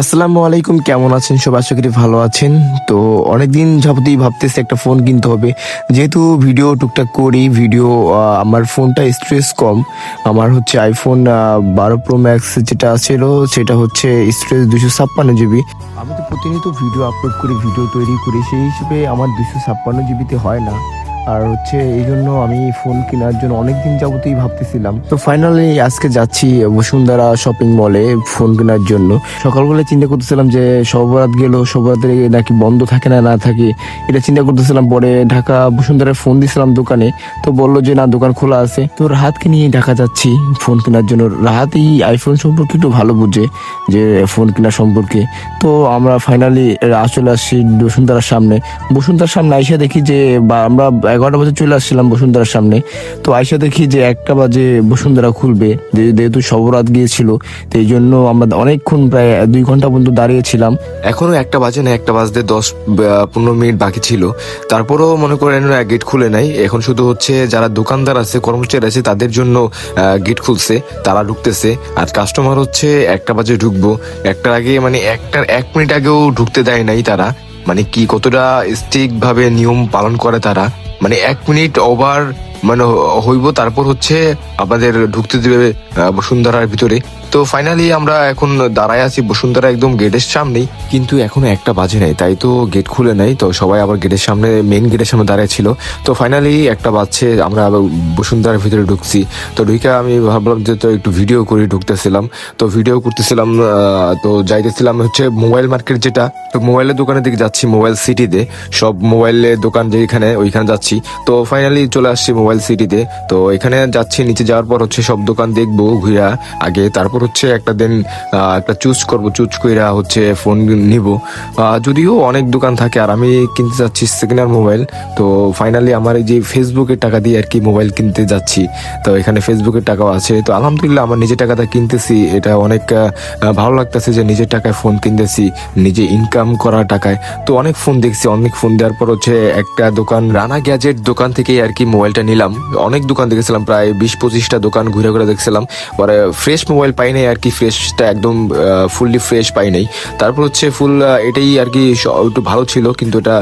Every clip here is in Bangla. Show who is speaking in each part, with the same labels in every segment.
Speaker 1: আসসালামু আলাইকুম, কেমন আছেন? সব আশা করি ভালো আছেন। তো অনেকদিন যাবতই ভাবতেছি একটা ফোন কিনতে হবে। যেহেতু ভিডিও টুকটাক করি, ভিডিও আমার ফোনটা স্ট্রেস কম। আমার হচ্ছে আইফোন বারো প্রো ম্যাক্স যেটা ছিল, সেটা হচ্ছে স্ট্রেস দুশো ছাপ্পান্ন জিবি আমি তো প্রতিনিয়ত ভিডিও আপলোড করি, ভিডিও তৈরি করি, সেই হিসেবে আমার দুশো ছাপ্পান্ন জিবিতে হয় না। আর হচ্ছে এই জন্য আমি ফোন কেনার জন্য অনেকদিন যাবতই ভাবতেছিলাম। তো ফাইনালি আজকে যাচ্ছি বসুন্ধরা শপিং মলে ফোন কেনার জন্য। সকালবেলা চিন্তা করতেছিলাম যে সবরাত গেল সবরাতের নাকি বন্ধ থাকে না না থাকে, এটা চিন্তা করতেছিলাম। পরে ঢাকা বসুন্ধরায় ফোন দিয়েছিলাম দোকানে, তো বলল যে না, দোকান খোলা আছে। তো রাহাতকে নিয়ে ঢাকা যাচ্ছি ফোন কেনার জন্য। রাহাত এই আইফোন সম্পর্কে একটু ভালো বুঝে, যে ফোন কেনা সম্পর্কে। তো আমরা ফাইনালি চলে আসছি বসুন্ধরার সামনে। বসুন্ধরার সামনে আইসা দেখি যে আমরা এগারোটা বাজে চলে আসছিলাম বসুন্ধরার সামনে। তো আইসা দেখি যে একটা বাজে বসুন্ধরা খুলবে যেহেতু সবরাত গিয়েছিল, তো এই জন্য আমরা অনেকক্ষণ প্রায় দুই ঘণ্টা পর্যন্ত দাঁড়িয়েছিলাম।
Speaker 2: এখনও একটা বাজে না, একটা বাজতে দশ পনেরো মিনিট বাকি ছিল। তারপরেও মনে করেন গেট খুলে নাই। এখন শুধু হচ্ছে যারা দোকানদার আছে, কর্মচারী আছে, তাদের জন্য গেট খুলছে, তারা ঢুকতেছে। আর কাস্টমার হচ্ছে একটা বাজে ঢুকবো। একটার আগে মানে একটার এক মিনিট আগেও ঢুকতে দেয় নাই তারা। মানে কি কতটা স্ট্রিক্ট ভাবে নিয়ম পালন করে তারা। মানে এক মিনিট ওভার মানে হইব। তারপর হচ্ছে আমাদের ঢুকতে দেবে বসুন্ধরার ভিতরে। তো ফাইনালি আমরা এখন দাঁড়ায় আছি, বসুন্ধরা একদম গেটের সামনেই। কিন্তু এখনও একটা বাজে নাই, তাই তো গেট খুলে নাই। তো সবাই আবার গেটের সামনে মেন গেটের সামনে দাঁড়ায় ছিল। তো ফাইনালি একটা বাজছে, আমরা বসুন্ধরার ভিতরে ঢুকছি। তো ঢুকে আমি ভাবলাম যে তো একটু ভিডিও করে ঢুকতেছিলাম। তো ভিডিও করতেছিলাম তো যাইতেছিলাম হচ্ছে মোবাইল মার্কেট যেটা। তো মোবাইলের দোকানের দিকে যাচ্ছি, মোবাইল সিটিতে সব মোবাইলের দোকান যেখানে, ওইখানে যাচ্ছি। তো ফাইনালি চলে আসছি মোবাইল সিটিতে তো। এখানে যাচ্ছি, নিচে যাওয়ার পর হচ্ছে সব দোকান দেখব ঘুরা। আগে তারপর হচ্ছে একটা দিন একটা চুজ করব, চুজ কইরা হচ্ছে ফোন নিব। যদিও অনেক দোকান থাকে আর আমি কিনতে যাচ্ছি সেকেন্ড মোবাইল তো ফাইনালি আমার এই যে ফেসবুকের টাকা দিয়ে আর কি মোবাইল কিনতে যাচ্ছি। তো এখানে ফেসবুকের টাকাও আছে। তো আলহামদুলিল্লাহ আমার নিজের টাকাটা কিনতেছি। এটা অনেক ভালো লাগতেছে যে নিজের টাকায় ফোন কিনতেছি, নিজে ইনকাম করার টাকায়। তো অনেক ফোন দেখছি। অনেক ফোন দেওয়ার পর হচ্ছে একটা দোকান রানা গ্যাজেট দোকান থেকে আর কি মোবাইলটা নিলাম। অনেক দোকান দেখেছিলাম, প্রায় বিশ পঁচিশটা দোকান ঘুরে ঘুরে দেখছিলাম। পরে ফ্রেশ মোবাইল পাই নাই আর কি ফ্রেশটা একদম ফুললি ফ্রেশ পাই নাই। তারপর হচ্ছে ফুল এটাই আর কি একটু ভালো ছিল, কিন্তু এটা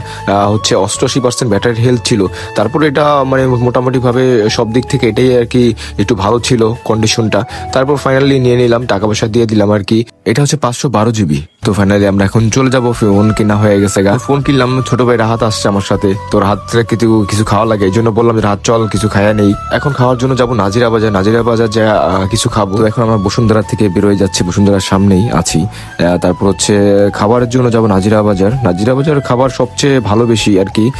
Speaker 2: হচ্ছে অষ্টআশি পার্সেন্ট ব্যাটারি হেলথ ছিল। তারপর এটা মানে মোটামুটিভাবে সব দিক থেকে এটাই আর কি একটু ভালো ছিল কন্ডিশনটা তারপর ফাইনালি নিয়ে নিলাম টাকা পয়সা দিয়ে দিলাম আর কি। এটা হচ্ছে পাঁচশো বারো জিবি। তো ফাইনালি আমরা এখন চলে যাব ফোন কেনা হয়ে গেছে গা। ফোন কিনলাম, ছোট ভাই রাহাত আসছে আমার সাথে। তোর হাত কিছু কিছু খাওয়া লাগে, এই জন্য বললাম যে রাত চল কিছু খায়া নেই। এখন খাওয়ার জন্য যাব নাজিরা বাজার। নাজিরা বাজার যা কিছু খাব। এখন আমরা বসুন্ধরা থেকে বেরোয় যাচ্ছি, বসুন্ধরার সামনেই আছি। তারপর হচ্ছে খাবারের জন্য যাব নাজিরা বাজার। নাজিরা বাজার খাবার সবচেয়ে ভালো বেশি আর কি।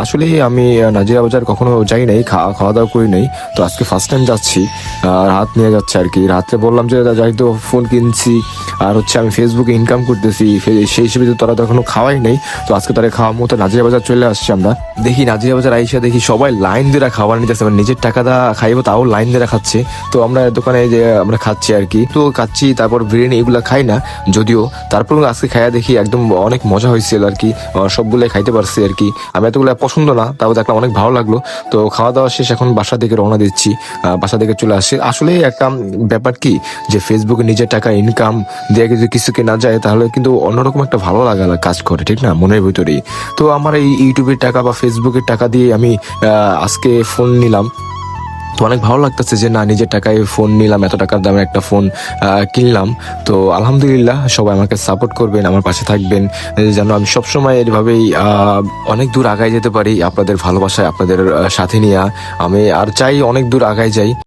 Speaker 2: আসলে আমি নাজিরা বাজার কখনো যাই নাই, খা- খাওয়া দাওয়া করি নাই। তো আজকে ফার্স্ট টাইম যাচ্ছি রাত নিয়ে যাচ্ছে আর কি। রাত্রে বললাম যে যাই তো ফোন কিনছি। আর হচ্ছে আমি ফেসবুকে ইনকাম করতেছি। সেই হিসেবে তো তারা তো এখনও খাওয়াই নেই। তো আজকে তারা খাওয়া মতো নাজিরা বাজার চলে আসছে আমরা। দেখি নাজিরা বাজার আইসা দেখি সবাই লাইন দিয়ে খাবার নিতেছে মানে নিজের টাকাটা খাইবো, তাও লাইন দিয়ে খাচ্ছে তো আমরা দোকানে যে আমরা খাচ্ছি আর কি, তো খাচ্ছি, তারপর বিরিয়ানি এগুলা খাই না, যদিও তারপর আজকে খাইয়া দেখি একদম অনেক মজা হয়েছিল আর কি সবগুলাই খাইতে পারছি আর কি। আমি এতগুলো পছন্দ না, তাও দেখলাম অনেক ভালো লাগল। তো খাওয়া দাওয়া শেষ, এখন বাসা থেকে রওনা দিচ্ছি বাসা থেকে চলে আসছি। আসলে একটা ব্যাপার কি, যে ফেসবুকে নিজের টাকা ইনকাম দিয়ে যদি কিছু কেনা যায়, তাহলে কিন্তু অন্যরকম একটা ভালো লাগা কাজ করে, ঠিক না? মনের ভিতরেই। তো আমার এই ইউটিউবের টাকা বা ফেসবুকের টাকা দিয়ে আমি আজকে ফোন নিলাম। তো অনেক ভালো লাগতেছে যে, না, নিজের টাকায় ফোন নিলাম, এত টাকার দামের একটা ফোন কিনলাম। তো আলহামদুলিল্লাহ, সবাই আমাকে সাপোর্ট করবেন, আমার পাশে থাকবেন। যেন আমি সবসময় এভাবেই অনেক দূর আগায় যেতে পারি আপনাদের ভালোবাসায়, আপনাদের সাথে নিয়ে। আমি আর চাই অনেক দূর আগায় যাই।